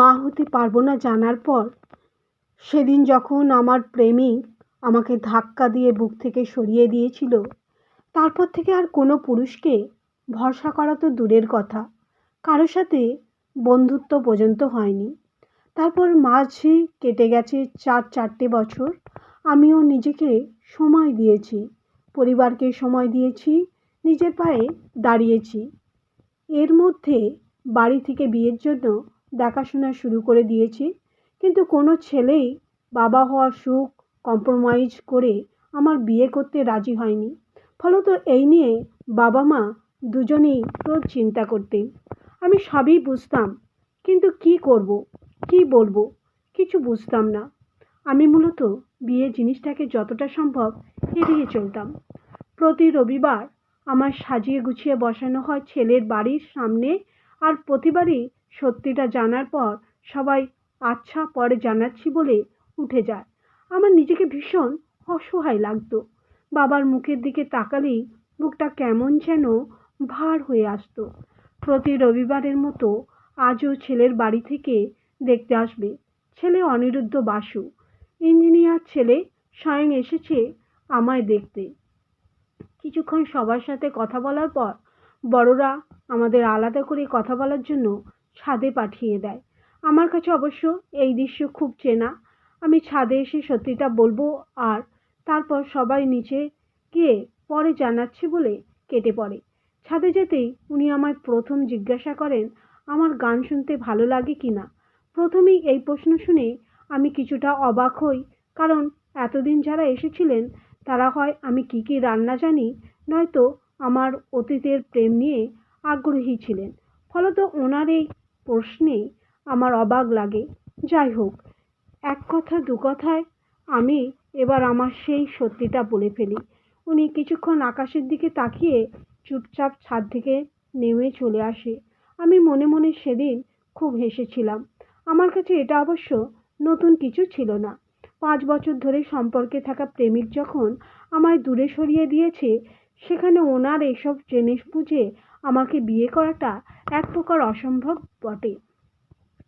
মা হতে পারব না জানার পর, সেদিন যখন আমার প্রেমিক আমাকে ধাক্কা দিয়ে বুক থেকে সরিয়ে দিয়েছিল, তারপর থেকে আর কোনো পুরুষকে ভরসা করা তো দূরের কথা। কারও সাথে বন্ধুত্ব পর্যন্ত হয়নি। তারপর মাঝে কেটে গেছে চার চারটে বছর। আমিও নিজেকে সময় দিয়েছি, পরিবারকে সময় দিয়েছি, নিজের পায়ে দাঁড়িয়েছি। এর মধ্যে বাড়ি থেকে বিয়ের জন্য দেখাশোনা শুরু করে দিয়েছি। কিন্তু কোনো ছেলেই বাবা হওয়ার সুখ কম্প্রোমাইজ করে আমার বিয়ে করতে রাজি হয়নি। ফলত এই নিয়ে বাবা মা দুজনেই রোজ চিন্তা করতেন। আমি সবই বুঝতাম, কিন্তু কি করব, কি বলব, কিছু বুঝতাম না। আমি মূলত বিয়ে জিনিসটাকে যতটা সম্ভব এড়িয়ে চলতাম। প্রতি রবিবার আমার সাজিয়ে গুছিয়ে বসানো হয় ছেলের বাড়ির সামনে আর প্রতিবারই সত্যিটা জানার পর সবাই আচ্ছা পরে জানাচ্ছি বলে উঠে যায়। আমার নিজেকে ভীষণ অসহায় লাগতো। বাবার মুখের দিকে তাকালেই বুকটা কেমন যেন ভার হয়ে আসতো। প্রতি রবিবারের মতো আজও ছেলের বাড়ি থেকে দেখতে আসবে। ছেলে অনিরুদ্ধ বাসু। ইঞ্জিনিয়ার ছেলে স্বয়ং এসেছে আমায় দেখতে। কিছুক্ষণ সবার সাথে কথা বলার পর বড়রা আমাদের আলাদা করে কথা বলার জন্য ছাদে পাঠিয়ে দেয়। আমার কাছে অবশ্য এই দৃশ্য খুব চেনা। আমি ছাদে এসে সত্যিটা বলব আর তারপর সবাই নিচে গিয়ে পরে জানাচ্ছি বলে কেটে পড়ে। ছাদে যেতেই উনি আমায় প্রথম জিজ্ঞাসা করেন, আমার গান শুনতে ভালো লাগে কি না? প্রথমেই এই প্রশ্ন শুনে আমি কিছুটা অবাক হই, কারণ এতদিন যারা এসেছিলেন, তারা হয় আমি কি কি রান্না জানি, নয়তো আমার অতীতের প্রেম নিয়ে আগ্রহী ছিলেন। ফলত ওনার এই প্রশ্নে আমার অবাক লাগে। যাই হোক, এক কথা দু কথায় আমি এবার আমার সেই সত্যিটা বলে ফেলি। উনি কিছুক্ষণ আকাশের দিকে তাকিয়ে চুপচাপ ছাদ থেকে নেমে চলে আসে। আমি মনে মনে সেদিন খুব হেসেছিলাম। আমার কাছে এটা অবশ্য নতুন কিছু ছিল না। পাঁচ বছর ধরে সম্পর্কে থাকা প্রেমিক যখন আমায় দূরে সরিয়ে দিয়েছে, সেখানে ওনার এসব জেনে বুঝে আমাকে বিয়ে করাটা এক প্রকার অসম্ভব বটে।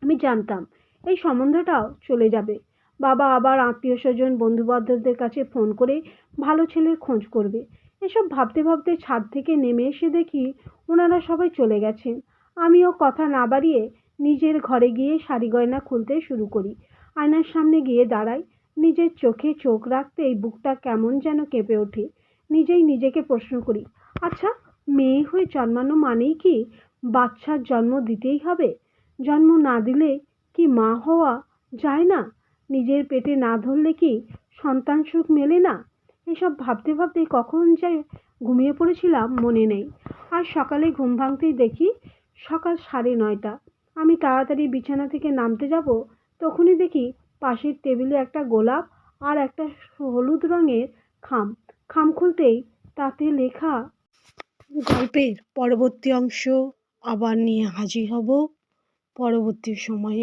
আমি জানতাম, এই সম্বন্ধটাও চলে যাবে। বাবা আবার আত্মীয় স্বজন বন্ধুবান্ধবদের কাছে ফোন করে ভালো ছেলের খোঁজ করবে। এসব ভাবতে ভাবতে ছাদ থেকে নেমে এসে দেখি ওনারা সবাই চলে গেছেন। আমিও কথা না বাড়িয়ে নিজের ঘরে গিয়ে শাড়ি গয়না খুলতে শুরু করি। আয়নার সামনে গিয়ে দাঁড়াই। নিজের চোখে চোখ রাখতে এই বুকটা কেমন যেন কেঁপে ওঠে। নিজেই নিজেকে প্রশ্ন করি আচ্ছা মেয়ে হয়ে জন্মানো মানেই কি বাচ্চার জন্ম দিতেই হবে। জন্ম না দিলে কি মা হওয়া যায় না? নিজের পেটে না ধরলে কি সন্তান সুখ মেলে না? এসব ভাবতে ভাবতে কখন যে ঘুমিয়ে পড়েছিলাম মনে নেই। আর সকালে ঘুম ভাঙতেই দেখি সকাল সাড়ে নয়টা। আমি তাড়াতাড়ি বিছানা থেকে নামতে যাব, তখনই দেখি পাশের টেবিলে একটা গোলাপ আর একটা হলুদ রঙের খাম। খাম খুলতেই তাতে লেখা গল্পের পরবর্তী অংশ। আবার নিয়ে হাজির হব পরবর্তী সময়ে।